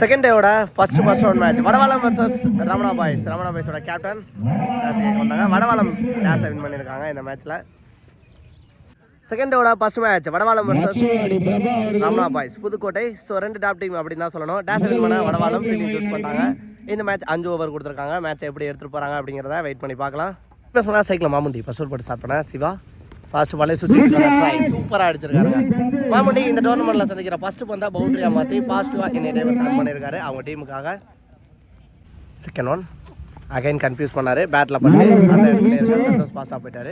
Second டேவோட first first round match Vadavalam versus Ramana boys Ramana பாய்ஸோட captain கேட்க வந்தாங்க. வடவாளம் டாஸை win பண்ணியிருக்காங்க இந்த மேட்ச்சில் second டேவோட first match Vadavalam versus Ramana boys Pudukkottai so ரெண்டு டாப் டீம் அப்படின்னு தான் சொல்லணும். டாஸ் வின் பண்ண வடவாளம் ஃபீல்டிங் சூஸ் பண்ணிட்டாங்க. இந்த மேட்ச் அஞ்சு ஓவர் கொடுத்துருக்காங்க. மேட்ச் எப்படி எடுத்துகிட்டு போகிறாங்க அப்படிங்கிறத வெயிட் பண்ணி பார்க்கலாம். இப்போ சொன்னால் சைக்கிள் மாமுண்டி ஃபர்ஸ்ட் போட்டு ஸ்டார்ட் பண்ணேன் சிவா. ஃபாஸ்ட் பாலே சுற்றி சூப்பராக அடிச்சிருக்காங்க மாமுண்டி இந்த டோர்னமெண்ட்டில் சந்திக்கிற ஃபர்ஸ்ட் பந்தா பவுண்டரியாக மாற்றி பாசிட்டிவாக இன்னைய டைம் ஸ்டார்ட் பண்ணியிருக்காரு அவங்க டீமுக்காக செகண்ட் ஒன் அகைன் கன்ஃபியூஸ் பண்ணாரு. பேட்டில் பண்ணி அந்த சந்தோஷ் பாஸ்டாக போயிட்டாரு.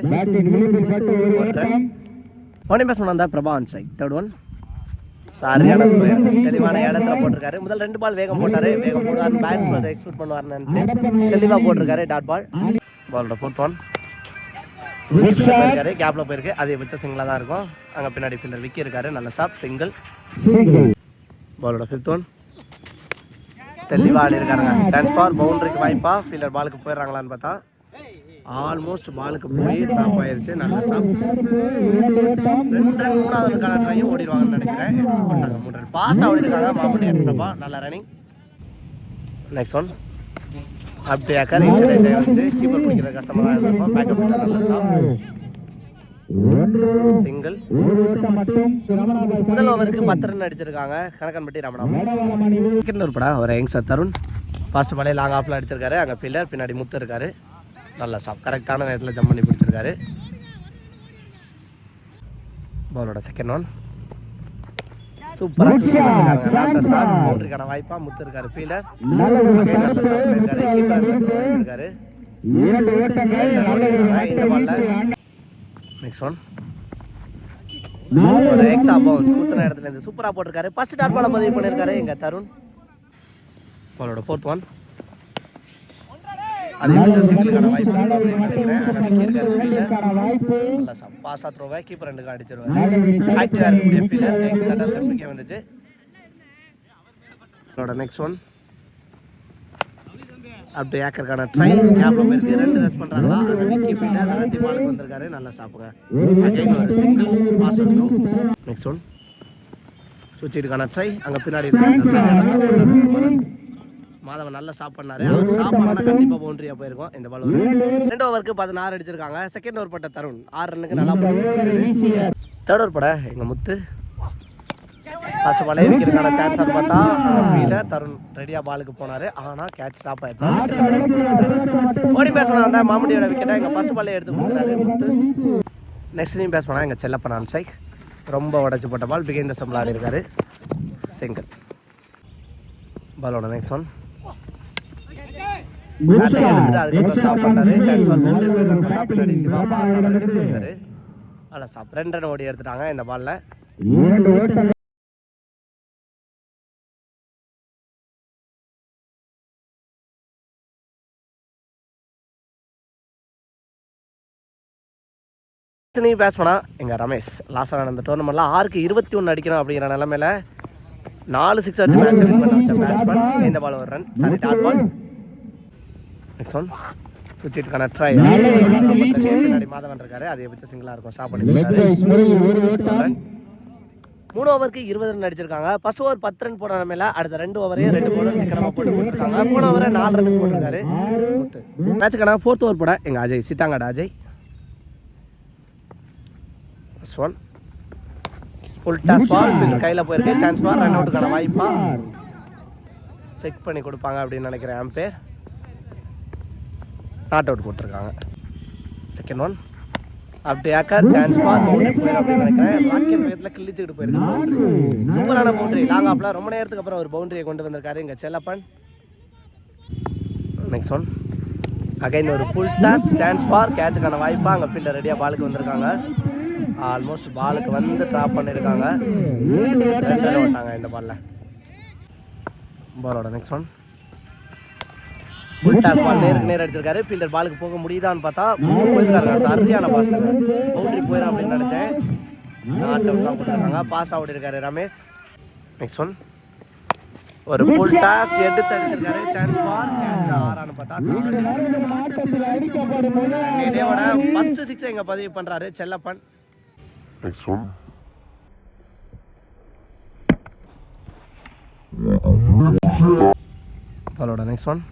ஒன் பேட்ஸ்மேன் வந்தா Prabha on side third one சரியான தெளிவான இடத்துல போட்டிருக்காரு. முதல் ரெண்டு பால் வேகம் போட்டாரு. வேகம் போடுவார் பேட் எக்ஸ்பெக்ட் பண்ணுவார்னு நினச்சி தெளிவாக போட்டிருக்காரு டாட் பால் பாலோட ஃபோர்த் ஒன் போயிருக்காரு கேப்ல போயிருக்கு. அதை வச்ச சிங்கிளா தான் இருக்கும். அங்க பின்னாடி ஃபீல்டர் விக்கி இருக்காரு. நல்ல ஸ்டாப் சிங்கிள் பாலோட ஃபிஃப்த் ஒன் தெளிவா ஆடி இருக்காருங்க. சான்ஸ் ஃபார் பவுண்டரிக்கு வாய்ப்பா. ஃபீல்டர் பாலுக்கு போயிடுறாங்களான்னு பார்த்தா ஆல்மோஸ்ட் பாலுக்கு போய் ஸ்டாப் ஆயிருச்சு. நல்ல ஸ்டாப் ரெண்டு ரன் மூணாவதுக்கான ட்ரையும் ஓடிடுவாங்கன்னு நினைக்கிறேன். மூணு ரன் பாஸ் ஆடிருக்காங்க எடுத்துப்பா. நல்ல ரன்னிங் நெக்ஸ்ட் ஒன் அப்படி அக்கறை இன்சிடென்ட் வந்து கீப்பர் பிடிக்கிற கஷ்டமாக தான் இருக்கும் பேக்கப் நல்ல ஸ்டாப் சிங்கிள் முதல் ஓவருக்கு பத்து ரன் அடிச்சிருக்காங்க. கணக்கன்பட்டி ரமணா செகண்ட் ஒரு படா ஒரு யங்ஸ்டர் தருண். ஃபர்ஸ்ட் பாலே லாங் ஆஃபில் அடிச்சிருக்காரு. அங்கே ஃபீல்டர் பின்னாடி முத்து இருக்காரு. நல்ல ஸ்டாப் கரெக்டான நேரத்தில் ஜம்ப் பண்ணி பிடிச்சிருக்காரு. பாலோட செகண்ட் ஒன் சூப்பராக பவுண்டரிக்கான வாய்ப்பா முத்து இருக்காரு ஃபீல்டர் இருக்காரு நெக்ஸ்ட் ஒன் ஒரு எக்ஸா பவுன்ஸ் குத்துன இடத்துல இருந்து சூப்பரா போட்டிருக்காரு. ஃபர்ஸ்ட் டாட் பால பதிவு தருண். பாலோட ஃபோர்த் ஒன் அதே மாதிரி சிங்கிளுக்கான வாய்ப்பு நினைக்கிறேன் அங்க விக்கி இருக்காரு ஃபீல்டர் நல்ல ஷாட் பாஸா த்ரோவை கீப்பர் ரெண்டுக்கு அடிச்சிருவாரு. ஆக்டிவா இருக்கக்கூடிய ஃபீல்டர் எக்ஸ் அண்டர் ஸ்டெப்புக்கே வந்துச்சு. நெக்ஸ்ட் ஒன் அப்படி ஏக்கருக்கான ட்ரை கேப்ல போயிருக்கு. ரெண்டு ரெஸ்ட் பண்றாங்களா? விக்கி ஃபீல்டர் ரெண்டு பாலுக்கு வந்திருக்காரு. நல்லா சாப்பிடுங்க. அகைன் ஒரு single pass throw next one சுவிட்சுக்கான try அங்க பின்னாடி இருக்கு. மாதவன் நல்லா பண்ணாரு. அவர் ஸ்டாப் பண்ணா கண்டிப்பா பவுண்டரியா போயிருக்கும் இந்த பால் ரெண்டு ஓவருக்கு பதினாறு அடிச்சிருக்காங்க. செகண்ட் ஓவர் பட்ட தருண் ஆறு ரன்னுக்கு நல்லா தேர்ட் ஓவர் பட எங்க முத்து. ஃபர்ஸ்ட் பாலே விக்கிறதுக்கான சான்ஸ் பார்த்தா கீழே தருண் ரெடியா பாலுக்கு போனாரு. ஆனா கேட்ச் ஸ்டாப் ஆயிடுச்சு. ஓடி பேசணும். அந்த மாமுடியோட விக்கெட்டை எங்க ஃபர்ஸ்ட் பாலே எடுத்து கொடுக்குறாரு முத்து. நெக்ஸ்ட் நீம் பேஸ் பண்ணா எங்க செல்லப்பன் ஆன் சைக் ரொம்ப உடச்சு போட்ட பால் பிகைந்த சம்பளம் ஆடி இருக்காரு சிங்கிள் பாலோட நெக்ஸ்ட் ஒன் ஓடி எடுத்துட்டாங்க இந்த பால்ல. நீ பேஸ் எங்க ரமேஷ் லாஸ்ட் நடந்த டோர்னமெண்ட்ல ஆறுக்கு இருபத்தி ஒன்று அடிக்கணும் அப்படிங்கிற நிலமையில நாலு சிக்ஸ் அடிச்சு மேட்ச் வின் பண்ண வச்ச பேட்ஸ்மேன் இந்த பால் ஒரு run sorry dot ball next one சுவிட்சுக்கான try பின்னாடி மாதவன் இருக்காரு. அதை வச்சு சிங்கிளா இருக்கும். ஸ்டாப் பண்ணி. மூணு ஓவருக்கு இருபது ரன் அடிச்சிருக்காங்க. ஃபர்ஸ்ட் ஓவர் பத்து ரன் போட நிலமையில அடுத்த ரெண்டு ஓவரையும் ரெண்டு போல சீக்கிரமா போட்டு கொடுத்துருக்காங்க. மூணு ஓவரை நாலு ரன் போட்டிருக்காரு. மேட்சுக்கான ஃபோர்த் ஓவர் போட. எங்க Ajay சிட்டாங்கடா Ajay. First one full toss ball கையில் போயிருக்கு. சான்ஸ் பால் ரன் அவுட்டுக்கான வாய்ப்பா. செக் பண்ணி கொடுப்பாங்க அப்படின்னு நினைக்கிறேன். ஆம்பேர் நாட் அவுட் கொடுத்துருக்காங்க. செகண்ட் ஒன் அப்படியாக்கா சான்ஸ் பால் அப்படின்னு நினைக்கிறேன். ராக்கெட் வேகத்தில் கிழிச்சுக்கிட்டு போயிருக்காங்க சூப்பரான பவுண்டரி லாங் ஆப்ல ரொம்ப நேரத்துக்கு அப்புறம் ஒரு பவுண்டரியை கொண்டு வந்திருக்காரு இங்கே செல்லப்பன். நெக்ஸ்ட் ஒன் அகைன் ஒரு ஃபுல் டாஸ் சான்ஸ் பார். கேட்சுக்கான வாய்ப்பாக அங்கே ஃபீல்டர் ரெடியாக பாலுக்கு வந்திருக்காங்க. ஆல்மோஸ்ட் பாலுக்கு வந்து ட்ராப் பண்ணியிருக்காங்க ரெண்டு விட்டாங்க இந்த பாலில் பாலோட நெக்ஸ்ட் ஒன் நேருக்கு நேர் அடிச்சிருக்காரு. ஃபீல்டர் பாலுக்கு போக முடியுதான்னு பார்த்தா போயிருக்காரு சரியான பாஸ் பவுண்டரி போயிடும் அப்படின்னு நினைச்சேன் நாட் அவுட் தான் கொடுத்துருக்காங்க பாஸ் அவுட் இருக்காரு ரமேஷ். நெக்ஸ்ட் ஒன் ஒரு ஃபுல் டாஸ் எடுத்து அடிச்சிருக்காரு. சான்ஸ் பார் கேட்ச் ஆறான்னு பார்த்தா டேவோட ஃபர்ஸ்ட் சிக்ஸ் எங்க பதிவு பண்றாரு செல்லப்பன். Next one. பாலோட நெக்ஸ்ட் ஒன்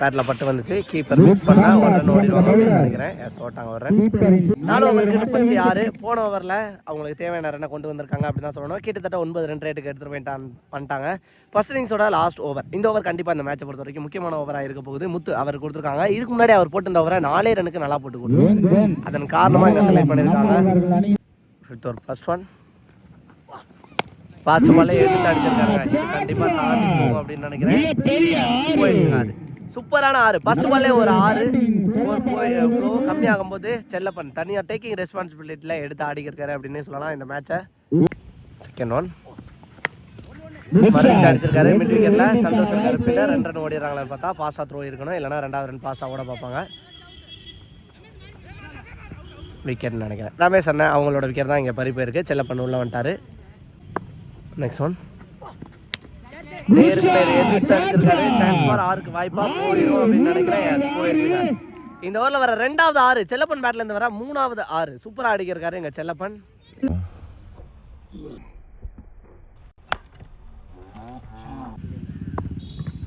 பேட்டில் பட்டு வந்துச்சு. கீப்பர் மிஸ் பண்ணா உடனே ஓடிடுவாங்க அப்படின்னு நினைக்கிறேன். எஸ் ஓட்டாங்க ஒரு நாலு ஓவருக்கு முப்பத்தி ஆறு. போன ஓவரில் அவங்களுக்கு தேவையான ரன்னை கொண்டு வந்திருக்காங்க அப்படின்னு தான் சொல்லணும். கிட்டத்தட்ட ஒன்பது ரெண்டு ரேட்டுக்கு எடுத்துகிட்டு போயிட்டான் பண்ணிட்டாங்க ஃபர்ஸ்ட் இன்னிங்ஸோட லாஸ்ட் ஓவர் இந்த ஓவர் கண்டிப்பாக இந்த மேட்சை பொறுத்த வரைக்கும் முக்கியமான ஓவராக இருக்க போகுது. முத்து அவர் கொடுத்துருக்காங்க. இதுக்கு முன்னாடி அவர் போட்டு இந்த ஓவரை நாலே ரனுக்கு நல்லா போட்டு கொடுத்துருக்காரு. அதன் காரணமாக இங்கே செலக்ட் பண்ணியிருக்காங்க. Fifth over first one fast பால்ல எடுத்து அடிச்சிருக்காங்க. கண்டிப்பாக அப்படின்னு நினைக்கிறேன். போயிடுச்சுங்க அது சூப்பரான ஆறு. ஃபர்ஸ்ட் பால்லே ஒரு ஆறு. ஸ்கோர் போய் ஃப்ளோ கம்மியாகும் போது செல்லப்பன் தனியாக டேக்கிங் ரெஸ்பான்சிபிலிட்டியில் எடுத்து ஆடிக்கிருக்காரு அப்படின்னு சொல்லலாம் இந்த மேட்சை செகண்ட் ஒன் மறுபடியும் அடிச்சிருக்காரு மிட் விக்கெட்ல சந்தோஷ் இருக்காரு. பின்ன ரெண்டு ரன் ஓடிடுறாங்களான்னு பார்த்தா பாஸா த்ரோ இருக்கணும். இல்லைனா ரெண்டாவது ரன் பாஸா கூட பார்ப்பாங்க. விக்கெட்னு நினைக்கிறேன். ரமேஷ் அண்ணன் அவங்களோட விக்கெட் தான் இங்கே பறி இருக்குது செல்லப்பன் உள்ள வந்துட்டாரு. நெக்ஸ்ட் ஒன் எதிர்த்து ஆறுக்கு வாய்ப்பா போயிடும் அப்படின்னு நினைக்கிறேன். இந்த ஓவரில் வர ரெண்டாவது ஆறு செல்லப்பன் பேட்ல இருந்து வர மூணாவது ஆறு. சூப்பரா அடிக்கிறாரு எங்க செல்லப்பன்.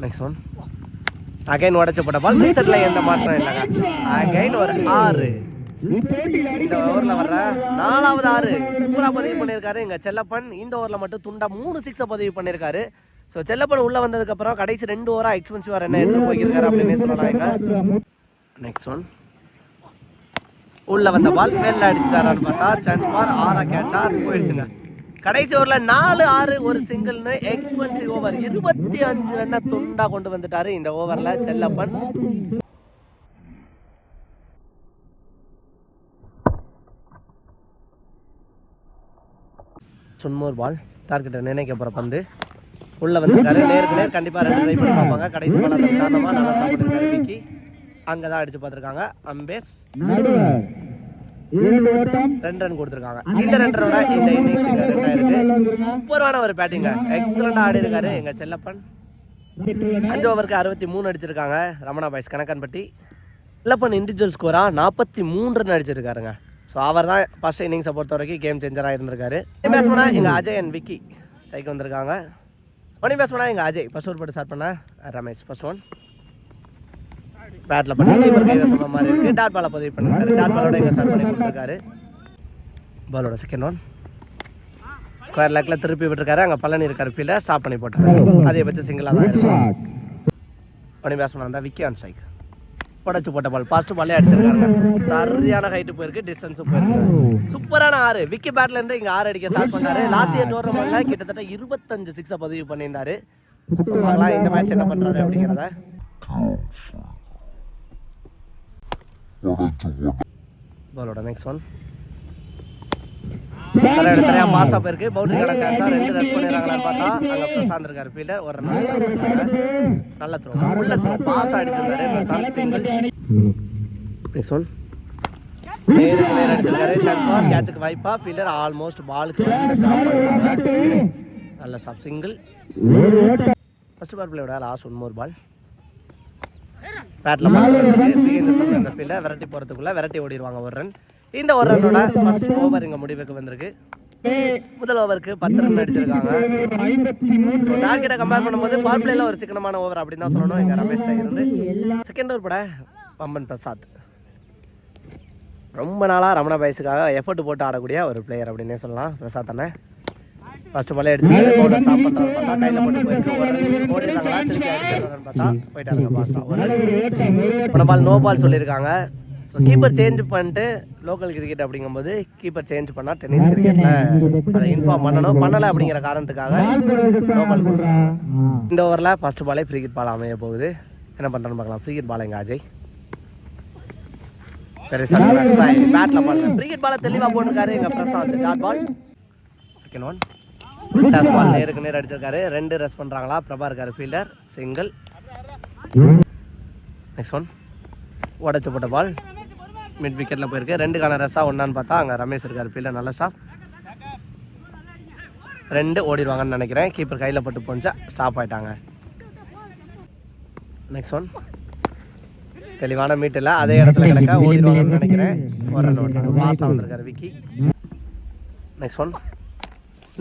நெக்ஸ்ட் ஒன் அகைன் உடைச்சப்பட்ட பால் ரீசெட்ல எந்த மாற்றம் இல்லைங்க. அகைன் ஒரு ஆறு. இந்த ஓவரில் வர்ற நாலாவது ஆறு. சூப்பரா பதிவு பண்ணியிருக்காரு எங்க செல்லப்பன். இந்த ஓவரில் மட்டும் துண்டா மூணு சிக்ஸை பதிவு பண்ணியிருக்காரு. ஸோ செல்லப்பன் உள்ள வந்ததுக்கு அப்புறம் கடைசி ரெண்டு ஓவராக எக்ஸ்பென்சிவாக என்ன எடுத்து போயிருக்காரு அப்படின்னு சொல்லலாம் நெக்ஸ்ட் ஒன் உள்ள வந்த பால் மேல அடிச்சுட்டாரான்னு பார்த்தா சான்ஸ் பார் ஆறாக கேட்சா போயிடுச்சுங்க. கடைசி ஓவரில் நாலு ஆறு ஒரு சிங்கிள்னு எக்ஸ்பென்சிவ் ஓவர் இருபத்தி அஞ்சு ரன்னை துண்டாக கொண்டு வந்துட்டாரு இந்த ஓவர்ல செல்லப்பன். சுன்மோர் பால் டார்கெட்டை நினைக்க போற பந்து. உள்ள வந்திருக்காரு நேருக்கு நேர் கண்டிப்பா ரெண்டு ட்ரை பண்ணி பார்ப்பாங்க. கடைசி பால் அதன் காரணமா நல்லா சாப்பிட்டு விக்கி அங்கே தான் அடிச்சு பார்த்துருக்காங்க. அம்பேஸ் ரெண்டு ரன் கொடுத்துருக்காங்க. இந்த ரெண்டு ரன் இந்த இன்னிங்ஸ் ரெண்டாயிருக்கு சூப்பரான ஒரு பேட்டிங்க எக்ஸலண்டா ஆடி இருக்காரு எங்க செல்லப்பன். அஞ்சு ஓவருக்கு அறுபத்தி மூணு அடிச்சிருக்காங்க. ரமணா பாய்ஸ் கணக்கன்பட்டி செல்லப்பன் இண்டிவிஜுவல் ஸ்கோரா நாற்பத்தி மூணு ரன் அடிச்சிருக்காருங்க. ஸோ அவர் தான் ஃபர்ஸ்ட் இன்னிங்ஸை பொறுத்த வரைக்கும் கேம் சேஞ்சராக இருந்திருக்காரு. பேட்ஸ்மேனா எங்கள் அஜய் அண்ட் விக்கி. ஸ்ட்ரைக் வந்திருக்காங்க. ஒனி பேட்ஸ்மேனா எங்கள் அஜய். ஃபர்ஸ்ட் போட்டு ஸ்டார்ட் பண்ண ரமேஷ். ஃபர்ஸ்ட் ஒன் பேட்டில் பண்ணி கீப்பர் கையில் சொன்ன மாதிரி இருக்கு. டாட் பாலை பதிவு பண்ணிருக்காரு டாட் பாலோட எங்க ஸ்டார்ட் பண்ணி கொடுத்துருக்காரு. பாலோட செகண்ட் ஒன் ஸ்கொயர் லேக்கில் திருப்பி விட்டுருக்காரு. அங்கே பழனி இருக்காரு ஃபீல்டர் ஸ்டாப் பண்ணி போட்டாரு. அதே பட்சம் சிங்கிளாக தான் இருக்கும் ஒனி பேட்ஸ்மேன் வந்தால் விக்கி ஆன் ஸ்ட்ரைக் உடச்சு போட்ட பால் ஃபாஸ்ட் பாலே அடிச்சிருக்காங்க. சரியான ஹைட்டு போயிருக்கு டிஸ்டன்ஸும் போயிருக்கு. சூப்பரான ஆறு. விக்கி பேட்ல இருந்து இங்க ஆறு அடிக்க ஸ்டார்ட் பண்ணாரு லாஸ்ட் இயர் டோர்னமெண்ட்ல கிட்டத்தட்ட இருபத்தஞ்சு சிக்ஸை பதிவு பண்ணியிருந்தாரு. பார்க்கலாம் இந்த மேட்ச் என்ன பண்றாரு அப்படிங்கிறத. பாலோட நெக்ஸ்ட் ஒன் தர இடத்துல பவுண்டரி கடை சான்ஸா ரெண்டு ரன் பண்ணிடுறாங்களான்னு பார்த்தா? அங்க பிரசாந்த் இருக்காரு ஃபீல்டர் ஒரு ரன் நல்ல த்ரோ உள்ள த்ரோ பாஸ்டா அடிச்சிருந்தாரு. பிரசாந்த் சிங்கிள் நெக்ஸ்ட் ஒன் கேட்சுக்கு வாய்ப்பா. ஃபீல்டர் ஆல்மோஸ்ட் பாலுக்கு நல்ல ஸ்டாப் சிங்கிள் ஃபர்ஸ்ட் பிளேயோட லாஸ்ட் ஒன் மோர் பால் பேட்டில் அந்த ஃபீல்டை விரட்டி போகிறதுக்குள்ள விரட்டி ஓடிடுவாங்க. ஒரு ரன் இந்த ஒரு ரன்னோட ஃபர்ஸ்ட் ஓவர் இங்கே முடிவுக்கு வந்திருக்கு. முதல் ஓவருக்கு பத்து ரன் அடிச்சிருக்காங்க. டார்கெட்டை கம்பேர் பண்ணும்போது பவர் பிளேல ஒரு சிக்கனமான ஓவர் அப்படின்னு தான் சொல்லணும். எங்கள் ரமேஷ் இருந்து. செகண்ட் ஓவர் பட பம்பன் பிரசாத். ரொம்ப நாளாக ரமணா பாய்ஸுக்காக எஃபர்ட் போட்டு ஆடக்கூடிய ஒரு பிளேயர் அப்படின்னே சொல்லலாம். பிரசாத் அண்ணன் ஃபர்ஸ்ட் பாலே அடிச்சு பவுலர் ஸ்டாப் பண்ணுறாரு பார்த்தா கையில் போட்டு போயிருக்கு ஒரு பார்த்தா போயிட்டாருங்க பாஸ்டா ஒரு போன பால் நோ பால் சொல்லியிருக்காங்க. கீப்பர் சேஞ்ச் பண்ணிட்டு லோக்கல் கிரிக்கெட் அப்படிங்கும்போது கீப்பர் சேஞ்ச் பண்ணால் டென்னிஸ் கிரிக்கெட்டில் அதை இன்ஃபார்ம் பண்ணணும். பண்ணலை அப்படிங்கிற காரணத்துக்காக பால் இந்த ஓவரில் ஃபர்ஸ்ட் பாலே ஃப்ரீ கிட் பால் அமைய போகுது. என்ன பண்ணுறேன்னு பார்க்கலாம். ஃப்ரீ கிட் பால் எங்க அஜய்? பேட்டில் பால் ஃப்ரீ கிட் பாலை தெளிவாக போட்டிருக்காரு எங்கள் Prashanth. Dot ball second one toss ball நேருக்கு நேர் அடிச்சிருக்காரு. ரெண்டு ரெஸ்ட் பண்ணுறாங்களா பிரபா இருக்காரு ஃபீல்டர் சிங்கிள் நெக்ஸ்ட் ஒன் உடச்சு போட்ட பால் மிட் விக்கெட்டில் போயிருக்கு. ரெண்டுக்கான ரெஸ்ஸாக ஒன்றான்னு பார்த்தா அங்கே ரமேஷ் இருக்காரு. ஃபீல்டர் நல்ல ஸ்டாப் ரெண்டு ஓடிடுவாங்கன்னு நினைக்கிறேன். கீப்பர் கையில் பட்டு போஞ்சா ஸ்டாப் ஆயிட்டாங்க. நெக்ஸ்ட் ஒன் தெளிவான மீட்டில் அதே இடத்துல கிடக்க ஓடிடுவாங்கன்னு நினைக்கிறேன். ஒரு ரன் ஓட்டாங்க ஃபாஸ்ட்டாக வந்திருக்காரு விக்கி. நெக்ஸ்ட் ஒன்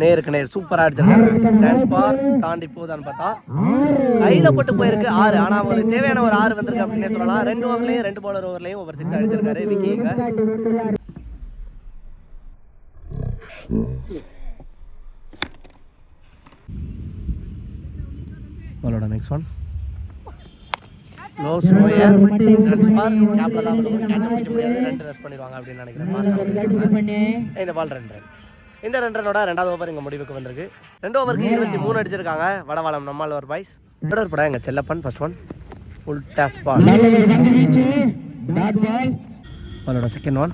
நேருக்கு நேர் சூப்பரா அடிச்சிருக்காங்க. சான்ஸ் பார் தாண்டி போதான்னு பார்த்தா. கையில போட்டு போயிருக்கு ஆறு. ஆனா அவங்களுக்கு தேவையான ஒரு ஆறு வந்திருக்கு அப்படின்னே சொல்லலாம். ரெண்டு ஓவர்லயும் ரெண்டு பவுலர் ஓவர்லயும் ஓவர் சிக்ஸ் அடிச்சிருக்காரு விக்கிங்க பாலோட next one low slower chance பார். கேப்ல தான் விழுவும். கேட்ச் பிடிக்க முடியாது. ரெண்டு ரஸ் பண்ணிடுவாங்க அப்படின்னு நினைக்கிறேன். இந்த பால் ரெண்டு. ரன் இந்த ரெண்டு ரனோட ரெண்டாவது ஓவர் இங்கே முடிவுக்கு வந்திருக்கு. ரெண்டு ஓவருக்கு இருபத்தி மூணு அடிச்சிருக்காங்க. வடவாளம் நம்மால் ஒரு பாய்ஸ் ரெண்டு ஒரு படம் எங்கள் Chellappan first one full toss ball பாலோட செகண்ட் ஒன்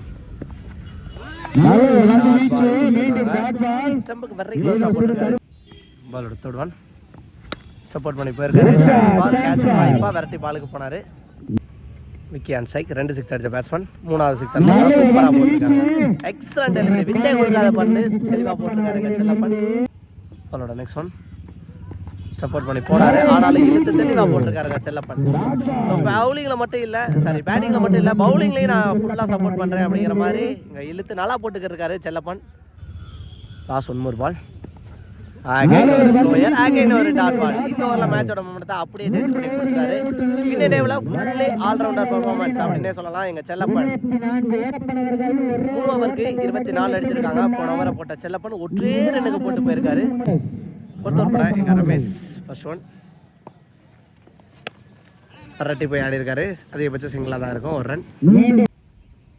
பாலோட தேர்ட் ஒன் சப்போர்ட் பண்ணி போயிருக்காரு. விரட்டி பாலுக்கு போனாரு. விக்கி அண்ட் சைக் ரெண்டு சிக்ஸ் அடிச்ச பேட்ஸ்மேன் மூணாவது சிக்ஸ் சூப்பராக போட்டிருக்காங்க. எக்ஸலண்ட் டெலிவரி வித்தை கொடுக்காத பண்ணு தெளிவாக போட்டிருக்காருங்க செல்லப்பன் பாலோட நெக்ஸ்ட் ஒன் சப்போர்ட் பண்ணி போனாரு. ஆனாலும் இழுத்து தெளிவாக போட்டிருக்காருங்க செல்லப்பன் ஸோ பவுலிங்கில் மட்டும் இல்லை சாரி பேட்டிங்கில் மட்டும் இல்லை பவுலிங்லேயும் நான் ஃபுல்லாக சப்போர்ட் பண்ணுறேன் அப்படிங்கிற மாதிரி இங்கே இழுத்து நல்லா போட்டுக்கிட்டு இருக்காரு Chellappan. Last one ball again ஒரு ஸ்லோயர் ஒரு டாட் பால் இந்த ஓவரில் மேட்சோட மொமெண்ட்டை அப்படியே சேஞ்ச் பண்ணி கொடுத்தாரு ஃபுல்லி ஆல்ரவுண்டர் பெர்ஃபார்மன்ஸ் அப்படின்னே சொல்லலாம். எங்கள் செல்லப்பன் மூணு ஓவருக்கு இருபத்தி நாலு அடிச்சிருக்காங்க. போன ஓவரை போட்ட செல்லப்பன் ஒற்றே ரெண்டுக்கு போட்டு போயிருக்காரு. பொறுத்தவரை படம் எங்கள் ரமேஷ் ஃபர்ஸ்ட் ஒன் ரெட்டி போய் ஆடி இருக்காரு அதிகபட்சம் சிங்கிளாக தான் இருக்கும். ஒரு ரன்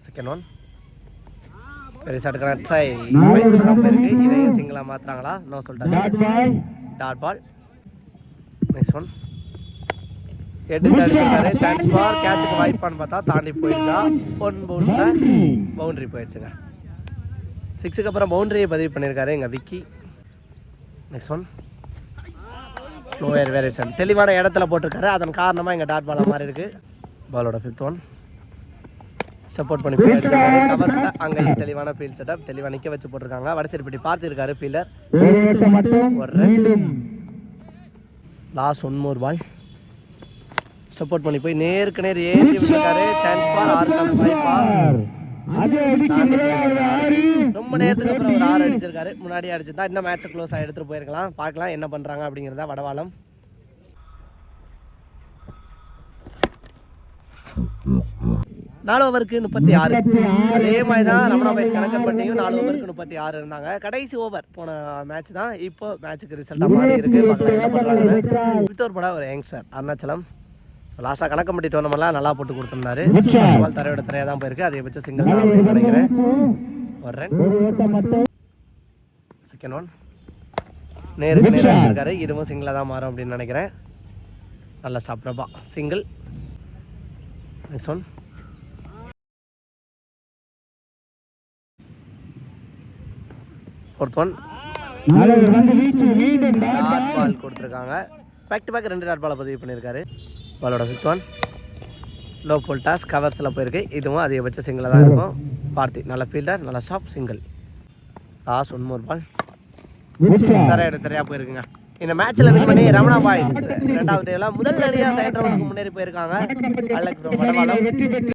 செகண்ட் ஒன் பெருசாக எடுக்கிற ட்ரை தான் போயிருக்கு இதையும் சிங்கிளாக மாற்றுறாங்களா நோ சொல்லிட்டாங்க. டாட் பால் நெக்ஸ்ட் ஒன் எட்டு அடிச்சிருக்காரு சான்ஸ் பார் கேட்சுக்கு வாய்ப்பான்னு பார்த்தா தாண்டி போயிருச்சா ஒன் பவுன்ஸில் பவுண்டரி போயிடுச்சுங்க. சிக்ஸுக்கு அப்புறம் பவுண்டரியை பதிவு பண்ணியிருக்காரு எங்கள் Vicky. Next one slower variation தெளிவான இடத்துல போட்டிருக்காரு. அதன் காரணமாக எங்கள் டாட் பாலாக மாதிரி இருக்கு பாலோட ஃபிஃப்த் ஒன் சப்போர்ட் பண்ணி அங்கேயும் தெளிவான ஃபீல்ட் செட்டப் தெளிவாக நிற்க வச்சு போட்டிருக்காங்க. வடசேரிப்பட்டி பார்த்துருக்காரு fielder last one more ball support பண்ணி போய் நேருக்கு நேர் ஏற்றி விட்டுருக்காரு. சான்ஸ் பார் ஆறுக்கான வாய்ப்பா ரொம்ப நேரத்துக்கு அப்புறம் ஒரு ஆறு அடிச்சிருக்காரு. முன்னாடி அடிச்சிருந்தா இன்னும் மேட்சை க்ளோஸ் ஆகி எடுத்துட்டு போயிருக்கலாம். பார்க்கலாம் என்ன பண்றாங்க அப்படிங்கிறதா வடவாளம். நாலு ஓவருக்கு முப்பத்தி ஆறு. அதே மாதிரி தான் ரமணா பைஸ் கணக்கன் பண்ணியும் நாலு ஓவருக்கு முப்பத்தி ஆறு இருந்தாங்க. கடைசி ஓவர் போன மேட்ச் தான் இப்போ மேட்ச்சுக்கு ரிசல்ட்டாக மாறி இருக்கு. என்ன பண்ணுறாங்கன்னு வித்தோர் படம் ஒரு யங்ஸ்டர் அருணாச்சலம். லாஸ்ட்டாக கணக்கு பண்ணி டோர்னமெண்ட்லாம் நல்லா போட்டு கொடுத்துருந்தாரு. பால் தரையோட தரையாக தான் போயிருக்கு. அதிகபட்சம் சிங்கிள் தான் நினைக்கிறேன். ஒரு ரன் செகண்ட் ஒன் நேருக்கு நேரம் வச்சிருக்காரு இதுவும் சிங்கிளாக தான் மாறும் அப்படின்னு நினைக்கிறேன். நல்ல stop single next one fourth one dot ball கொடுத்துருக்காங்க. பேக் டு பேக் ரெண்டு டாட் பாலை பதிவு பண்ணியிருக்காரு. பாலோட fifth one low full toss கவர்ஸில் போயிருக்கு. இதுவும் அதிகபட்ச சிங்கிளாக தான் இருக்கும். பார்த்தி நல்ல ஃபீல்டர் நல்ல stop single last one more ball தர எடுத்து தரையாக போயிருக்குங்க. இந்த மேட்ச்சில் வின் பண்ணி ரமணா பாய்ஸ் ரெண்டாவது முதல் அடியாக செகண்ட் ரவுண்டுக்கு முன்னேறி போயிருக்காங்க.